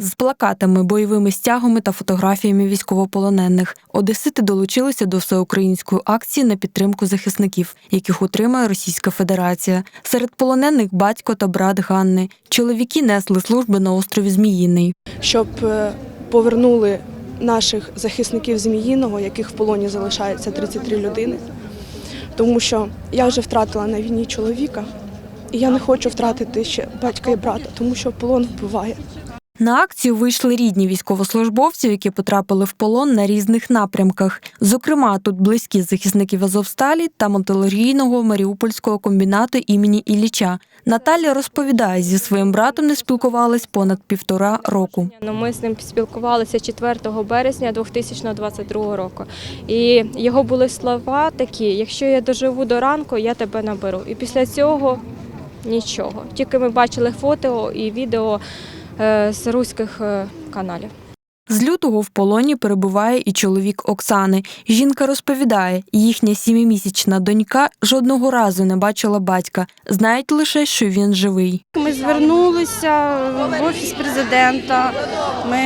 З плакатами, бойовими стягами та фотографіями військовополонених одесити долучилися до всеукраїнської акції на підтримку захисників, яких утримує Російська Федерація. Серед полонених батько та брат Ганни. Чоловіки несли служби на острові Зміїний. щоб е, повернули наших захисників Зміїного, яких в полоні залишається 33 людини. Тому що я вже втратила на війні чоловіка, і я не хочу втратити ще батька і брата, тому що полон вбиває. На акцію вийшли рідні військовослужбовців, які потрапили в полон на різних напрямках. Зокрема, тут близькі захисників Азовсталі та металургійного маріупольського комбінату імені Ілліча. Наталя розповідає, зі своїм братом не спілкувалась понад півтора року. Ну, Ми з ним спілкувалися 4 березня 2022 року. І його були слова такі: якщо я доживу до ранку, я тебе наберу. І після цього нічого. Тільки ми бачили фото і відео з руських е, каналів. З лютого в полоні перебуває і чоловік Оксани. Жінка розповідає, їхня сімимісячна донька жодного разу не бачила батька. Знають лише, що він живий. Ми звернулися в офіс президента. Ми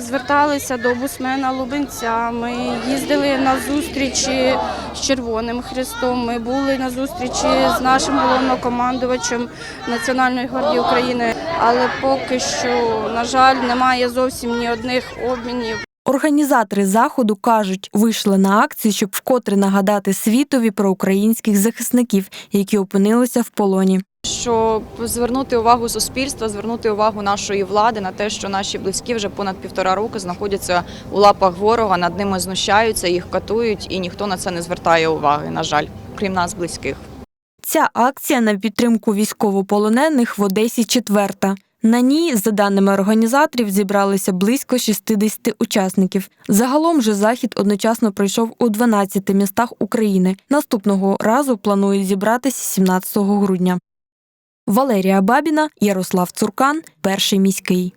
зверталися до обусмена Лубенця. Ми їздили на зустрічі з Червоним Хрестом. Ми були на зустрічі з нашим головнокомандувачем Національної гвардії України. Але поки що, на жаль, немає зовсім ні одних обмінів. Організатори заходу кажуть, вийшли на акцію, щоб вкотре нагадати світові про українських захисників, які опинилися в полоні. щоб звернути увагу суспільства, звернути увагу нашої влади на те, що наші близькі вже понад півтора року знаходяться у лапах ворога, над ними знущаються, їх катують, і ніхто на це не звертає уваги. На жаль, крім нас, близьких. Ця акція на підтримку військовополонених в Одесі четверта. На ній, за даними організаторів, зібралися близько 60 учасників. Загалом же захід одночасно пройшов у 12 містах України. Наступного разу планують зібратися 17 грудня. Валерія Бабіна, Ярослав Цуркан, перший міський.